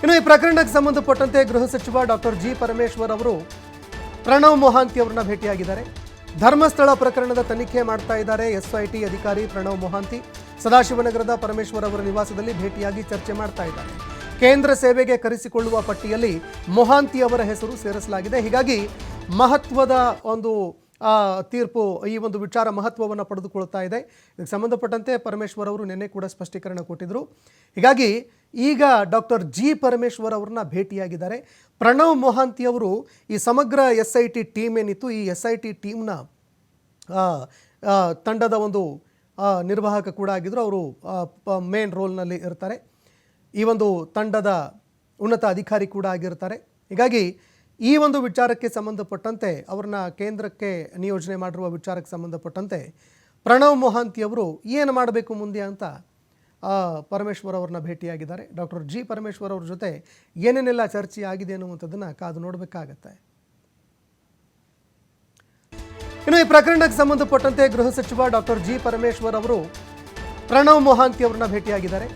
ಇನ್ನು ಈ ಪ್ರಕರಣಕ್ಕೆ ಸಂಬಂಧಪಟ್ಟಂತೆ ಗೃಹ ಸಚಿವ ಡಾಕ್ಟರ್ ಜಿ ಪರಮೇಶ್ವರ್ ಅವರು ಪ್ರಣವ್ ಮೊಹಾಂತಿ ಅವರನ್ನ ಭೇಟಿಯಾಗಿದ್ದಾರೆ. ಧರ್ಮಸ್ಥಳ ಪ್ರಕರಣದ ತನಿಖೆ ಮಾಡ್ತಾ ಇದ್ದಾರೆ ಎಸ್ಐಟಿ ಅಧಿಕಾರಿ ಪ್ರಣವ್ ಮೊಹಾಂತಿ. ಸದಾಶಿವನಗರದ ಪರಮೇಶ್ವರ್ ಅವರ ನಿವಾಸದಲ್ಲಿ ಭೇಟಿಯಾಗಿ ಚರ್ಚೆ ಮಾಡ್ತಾ ಇದ್ದಾರೆ. ಕೇಂದ್ರ ಸೇವೆಗೆ ಕರೆಸಿಕೊಳ್ಳುವ ಪಟ್ಟಿಯಲ್ಲಿ ಮೊಹಾಂತಿ ಅವರ ಹೆಸರು ಸೇರಿಸಲಾಗಿದೆ. ಹೀಗಾಗಿ ಮಹತ್ವದ ಒಂದು ತೀರ್ಪು ಈ ಒಂದು ವಿಚಾರ ಮಹತ್ವವನ್ನು ಪಡೆದುಕೊಳ್ತಾ ಇದೆ. ಇದಕ್ಕೆ ಸಂಬಂಧಪಟ್ಟಂತೆ ಪರಮೇಶ್ವರ್ ಅವರು ನಿನ್ನೆ ಕೂಡ ಸ್ಪಷ್ಟೀಕರಣ ಕೊಟ್ಟಿದ್ದರು ಹೀಗಾಗಿ ಈಗ ಡಾಕ್ಟರ್ ಜಿ ಪರಮೇಶ್ವರ್ ಅವ್ರನ್ನ ಭೇಟಿಯಾಗಿದ್ದಾರೆ. ಪ್ರಣವ್ ಮೊಹಾಂತಿ ಅವರು ಈ ಸಮಗ್ರ ಎಸ್ ಐ ಟಿ ಟೀಮ್ ಏನಿತ್ತು, ಈ ಎಸ್ ಐ ಟಿ ಟೀಮ್ನ ತಂಡದ ಒಂದು ನಿರ್ವಾಹಕ ಕೂಡ ಆಗಿದ್ದರು ಅವರು ಮೇನ್ ರೋಲ್ನಲ್ಲಿ ಇರ್ತಾರೆ. ಈ ಒಂದು ತಂಡದ ಉನ್ನತ ಅಧಿಕಾರಿ ಕೂಡ ಆಗಿರ್ತಾರೆ. ಹೀಗಾಗಿ ಈ ಒಂದು ವಿಚಾರಕ್ಕೆ ಸಂಬಂಧಪಟ್ಟಂತೆ ಅವ್ರನ್ನ ಕೇಂದ್ರಕ್ಕೆ ನಿಯೋಜನೆ ಮಾಡಿರುವ ವಿಚಾರಕ್ಕೆ ಸಂಬಂಧಪಟ್ಟಂತೆ ಪ್ರಣವ್ ಮೊಹಾಂತಿ ಅವರು ಏನು ಮಾಡಬೇಕು ಮುಂದೆ ಅಂತ ಪರಮೇಶ್ವರ್ ಅವ್ರನ್ನ ಭೇಟಿಯಾಗಿದ್ದಾರೆ. ಡಾಕ್ಟರ್ ಜಿ ಪರಮೇಶ್ವರ್ ಅವ್ರ ಜೊತೆ ಏನೇನೆಲ್ಲ ಚರ್ಚೆ ಆಗಿದೆ ಅನ್ನುವಂಥದ್ದನ್ನು ಕಾದು ನೋಡಬೇಕಾಗತ್ತೆ. ಇನ್ನು ಈ ಪ್ರಕರಣಕ್ಕೆ ಸಂಬಂಧಪಟ್ಟಂತೆ ಗೃಹ ಸಚಿವ ಡಾಕ್ಟರ್ ಜಿ ಪರಮೇಶ್ವರ್ ಅವರು ಪ್ರಣವ್ ಮೊಹಾಂತಿ ಅವರನ್ನ ಭೇಟಿಯಾಗಿದ್ದಾರೆ.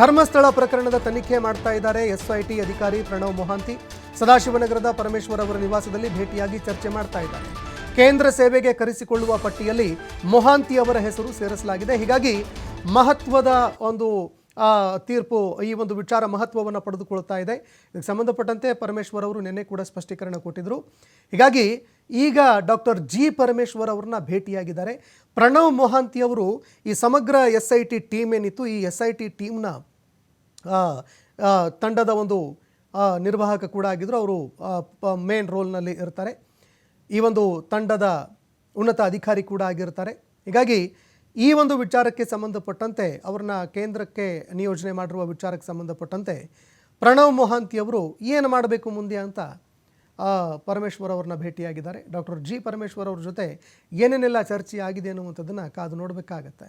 ಧರ್ಮಸ್ಥಳ ಪ್ರಕರಣದ ತನಿಖೆ ಮಾಡ್ತಾ ಇದ್ದಾರೆ ಎಸ್ಐಟಿ ಅಧಿಕಾರಿ ಪ್ರಣವ್ ಮೊಹಾಂತಿ. ಸದಾಶಿವನಗರದ ಪರಮೇಶ್ವರ್ ಅವರ ನಿವಾಸದಲ್ಲಿ ಭೇಟಿಯಾಗಿ ಚರ್ಚೆ ಮಾಡ್ತಾ ಇದ್ದಾರೆ. ಕೇಂದ್ರ ಸೇವೆಗೆ ಕರೆಸಿಕೊಳ್ಳುವ ಪಟ್ಟಿಯಲ್ಲಿ ಮೊಹಾಂತಿ ಅವರ ಹೆಸರು ಸೇರಿಸಲಾಗಿದೆ. ಹೀಗಾಗಿ ಮಹತ್ವದ ಒಂದು ತೀರ್ಪು, ಈ ಒಂದು ವಿಚಾರ ಮಹತ್ವವನ್ನು ಪಡೆದುಕೊಳ್ತಾ ಇದೆ. ಇದಕ್ಕೆ ಸಂಬಂಧಪಟ್ಟಂತೆ ಪರಮೇಶ್ವರ್ ಅವರು ನಿನ್ನೆ ಕೂಡ ಸ್ಪಷ್ಟೀಕರಣ ಕೊಟ್ಟಿದ್ದರು ಹೀಗಾಗಿ ಈಗ ಡಾಕ್ಟರ್ ಜಿ ಪರಮೇಶ್ವರ್ ಅವ್ರನ್ನ ಭೇಟಿಯಾಗಿದ್ದಾರೆ. ಪ್ರಣವ್ ಮೊಹಾಂತಿ ಅವರು ಈ ಸಮಗ್ರ ಎಸ್ ಐ ಟಿ ಟೀಮ್ ಏನಿತ್ತು, ಈ ಎಸ್ ಐ ಟಿ ಟೀಮ್ನ ತಂಡದ ಒಂದು ನಿರ್ವಾಹಕ ಕೂಡ ಆಗಿದ್ದರು ಅವರು ಮೇನ್ ರೋಲ್ನಲ್ಲಿ ಇರ್ತಾರೆ. ಈ ಒಂದು ತಂಡದ ಉನ್ನತ ಅಧಿಕಾರಿ ಕೂಡ ಆಗಿರ್ತಾರೆ. ಹೀಗಾಗಿ ಈ ಒಂದು ವಿಚಾರಕ್ಕೆ ಸಂಬಂಧಪಟ್ಟಂತೆ, ಅವ್ರನ್ನ ಕೇಂದ್ರಕ್ಕೆ ನಿಯೋಜನೆ ಮಾಡಿರುವ ವಿಚಾರಕ್ಕೆ ಸಂಬಂಧಪಟ್ಟಂತೆ, ಪ್ರಣವ್ ಮೊಹಾಂತಿ ಅವರು ಏನು ಮಾಡಬೇಕು ಮುಂದೆ ಅಂತ ಪರಮೇಶ್ವರ್ ಅವ್ರನ್ನ ಭೇಟಿಯಾಗಿದ್ದಾರೆ. ಡಾಕ್ಟರ್ ಜಿ ಪರಮೇಶ್ವರ್ ಅವ್ರ ಜೊತೆ ಏನೇನೆಲ್ಲ ಚರ್ಚೆ ಆಗಿದೆ ಅನ್ನುವಂಥದ್ದನ್ನು ಕಾದು ನೋಡಬೇಕಾಗತ್ತೆ.